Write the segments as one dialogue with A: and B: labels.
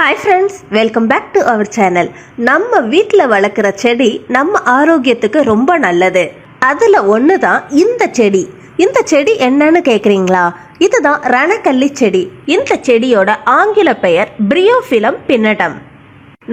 A: Hi friends welcome back to our channel நம்ம வீட்டில் வளர்க்குற செடி நம்ம ஆரோக்கியத்துக்கு ரொம்ப நல்லது. அதில் ஒன்று தான் இந்த செடி. இந்த செடி என்னன்னு கேட்குறீங்களா இதுதான் ரணக்கல்லி செடி. இந்த செடியோட ஆங்கில பெயர் பிரியோஃபிலம் பின்னடம்.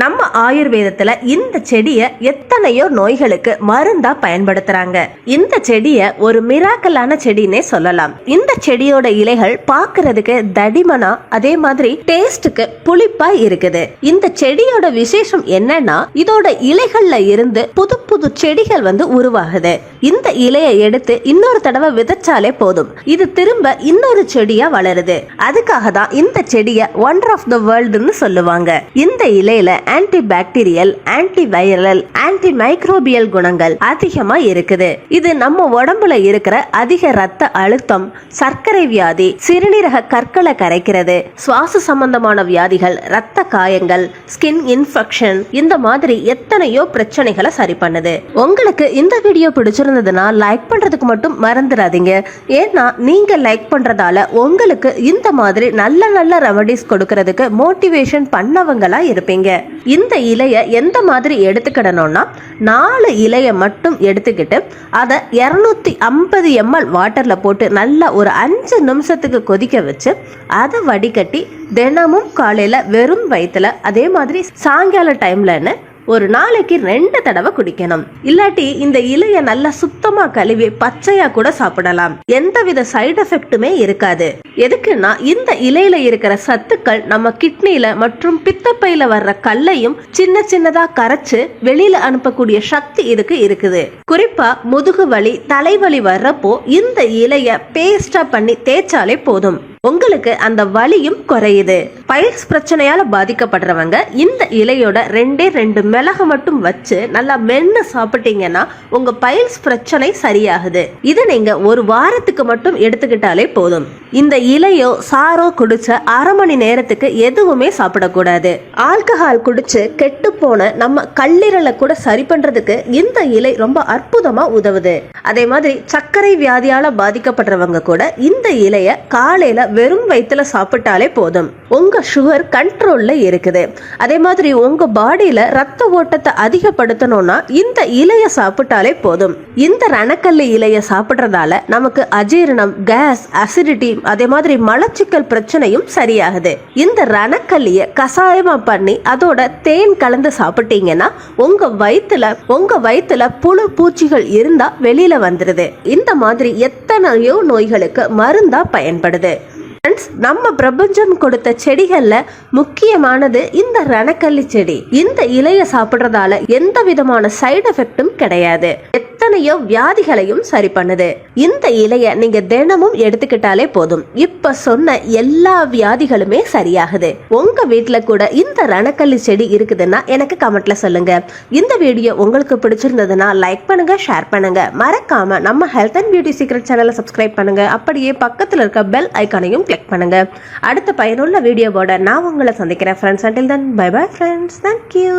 A: நம்ம ஆயுர்வேதத்துல இந்த செடியை எத்தனையோ நோய்களுக்கு மருந்தா பயன்படுத்துறாங்க. இந்த செடியை ஒரு மிராக்கலான செடினே சொல்லலாம். இந்த செடியோட இலைகள் பாக்குறதுக்கு தடிமனா அதே மாதிரி டேஸ்டுக்கு புளிப்பா இருக்குது. இந்த செடியோட விசேஷம் என்னன்னா இதோட இலைகள்ல இருந்து புது புது செடிகள் வந்து உருவாகுது. இந்த இலையை எடுத்து இன்னொரு தடவை விதைச்சாலே போதும். இது திரும்ப இன்னொரு செடியா வளருது. அதுக்காக தான் இந்த செடியை ஒண்டர் ஆஃப் த வேர்ல்டுன்னு சொல்லுவாங்க. இந்த இலையில anti bacterial anti viral anti microbial குணங்கள் அதிகமா இருக்குது. இது நம்ம உடம்புல இருக்கிற அதிக ரத்த அழுத்தம் சர்க்கரை வியாதி சிறுநீரக கற்களை கரைக்கிறது சுவாச சம்பந்தமான வியாதிகள் ரத்த காயங்கள் ஸ்கின் இன்ஃபெக்ஷன் இந்த மாதிரி எத்தனையோ பிரச்சனைகளை சரி பண்ணுது. உங்களுக்கு இந்த வீடியோ பிடிச்சிருந்ததுன்னா லைக் பண்றதுக்கு மட்டும் மறந்துடாதீங்க. ஏன்னா நீங்க லைக் பண்றதால உங்களுக்கு இந்த மாதிரி நல்ல நல்ல ரெமடிஸ் கொடுக்கறதுக்கு மோட்டிவேஷன் பண்ணவங்களா இருப்பீங்க. இந்த இலையை எந்த மாதிரி எடுத்துக்கிடணும்னா நாலு இலையை மட்டும் எடுத்துக்கிட்டு அதை இரநூத்தி ஐம்பது எம்எல் வாட்டரில் போட்டு நல்லா ஒரு அஞ்சு நிமிஷத்துக்கு கொதிக்க வச்சு அதை வடிகட்டி தினமும் காலையில் வெறும் வயிற்றுல அதே மாதிரி சாயங்கால டைம்லன்னு ஒரு நாளைக்கு ரெண்டு தடவை குடிக்கணும். இல்லாட்டி இந்த இலைய நல்லா சுத்தமா கழுவி பச்சையா கூட சாப்பிடலாம். எந்தவித சைடு எஃபெக்ட்டுமே இருக்காது. எதுக்குன்னா இந்த இலையில இருக்கிற சத்துக்கள் நம்ம கிட்னில மற்றும் பித்தப்பையில வர்ற கல்லையும் சின்ன சின்னதா கரைச்சு வெளியில அனுப்பக்கூடிய சக்தி இதுக்கு இருக்குது. குறிப்பா முதுகு வலி தலைவலி வர்றப்போ இந்த இலைய பேஸ்டா பண்ணி தேய்ச்சாலே போதும். உங்களுக்கு அந்த வலியும் குறையுது. பைல்ஸ் பிரச்சனையால பாதிக்கப்படுறவங்க இந்த இலையோட ரெண்டே ரெண்டு மிளகு மட்டும் வச்சு நல்லா மென்னு சாப்பிட்டீங்கன்னா உங்க பைல்ஸ் பிரச்சனை சரியாகுது. இதை நீங்க ஒரு வாரத்துக்கு மட்டும் எடுத்துக்கிட்டாலே போதும். இந்த இலையோ சாரோ குடிச்ச அரை மணி நேரத்துக்கு எதுவுமே சாப்பிடக்கூடாது. ஆல்கஹால் குடிச்சு கெட்டு போன நம்ம கல்லீரலை கூட சரி பண்றதுக்கு இந்த இலை ரொம்ப அற்புதமா உதவுது. அதே மாதிரி சர்க்கரை வியாதியால பாதிக்கப்படுறவங்க கூட இந்த இலைய காலையில வெறும் வயிற்றுல சாப்பிட்டாலே போதும். உங்க சுகர் கண்ட்ரோல்ல இருக்குது. அதே மாதிரி உங்க பாடியில ரத்த ஓட்டத்தை அதிகப்படுத்தணும்னா இந்த இலைய சாப்பிட்டாலே போதும். இந்த ரணக்கல்லி இலைய சாப்பிட்றதால நமக்கு அஜீரணம் கேஸ் அசிடிட்டி அதே மாதிரி மலச்சிக்கல் பிரச்சனையும் சரியாகுது. இந்த ரணக்கல்லிய கசாயமா பண்ணி அதோட தேன் கலந்து சாப்பிட்டீங்கன்னா உங்க வயிற்றுல உங்க வயிற்றுல புழு பூச்சிகள் இருந்தா வெளியில வந்துருது. இந்த மாதிரி எத்தனையோ நோய்களுக்கு மருந்தா பயன்படுது. நம்ம பிரபஞ்சம் கொடுத்த செடிகள்ல முக்கியமானது இந்த ரணக்கல்லி செடி. இந்த இலைய சாப்பிடுறதால எந்த விதமான சைடு எஃபெக்டும் கிடையாது. எத்தனையோ வியாதிகளையும் சரி பண்ணுது. இந்த இலைய நீங்க தினமும் எடுத்துக்கிட்டாலே போதும். இப்ப சொன்ன எல்லா வியாதிகளுமே சரியாகுது. உங்க வீட்டுல கூட இந்த ரணக்கல்லி செடி இருக்குதுன்னா எனக்கு கமெண்ட்ல சொல்லுங்க. இந்த வீடியோ உங்களுக்கு பிடிச்சிருந்ததுன்னா லைக் பண்ணுங்க ஷேர் பண்ணுங்க. மறக்காம நம்ம ஹெல்த் அண்ட் பியூட்டி சீக்ரெட் சேனலை சப்ஸ்கிரைப் பண்ணுங்க. அப்படியே பக்கத்துல இருக்க பெல் ஐக்கானையும் கிளிக் பண்ணுங்க. அடுத்த பயனுள்ள வீடியோவோட நான் உங்களை சந்திக்கிறேன் friends until then bye bye friends thank you